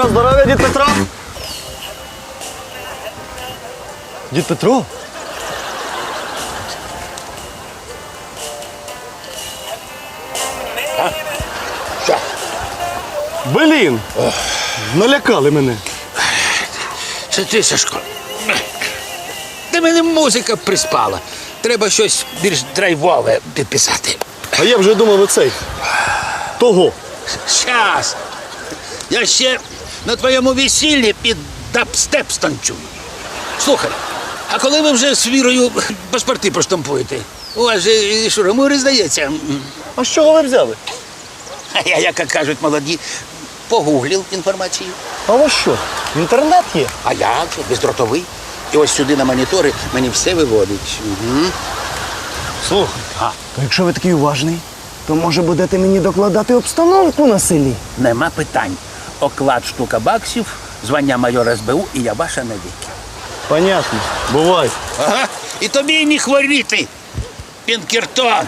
Петро, здоров'я, дід Петро. Дід Петро? Що? Блін! Налякали мене. Це ти, Сашко. Та мене музика приспала. Треба щось більш драйвове підписати. А я вже думав оцей. Того. Щас. Я ще на твоєму весіллі під дабстеп станчу. Слухай, а коли ви вже з вірою паспорти проштампуєте? У вас же е, що, мури здається? А з чого ви взяли? А я, як кажуть молоді, погуглив інформацію. А у вас що? Інтернет є? А як же, бездротовий. І ось сюди на монітори мені все виводить. Угу. Слухай. То якщо ви такий уважний, то може будете мені докладати обстановку на селі. Нема питань оклад штука баксів, звання майора СБУ, і я ваша навіки. Понятно. Бувай. Ага. І тобі і не хворіти, Пінкертон.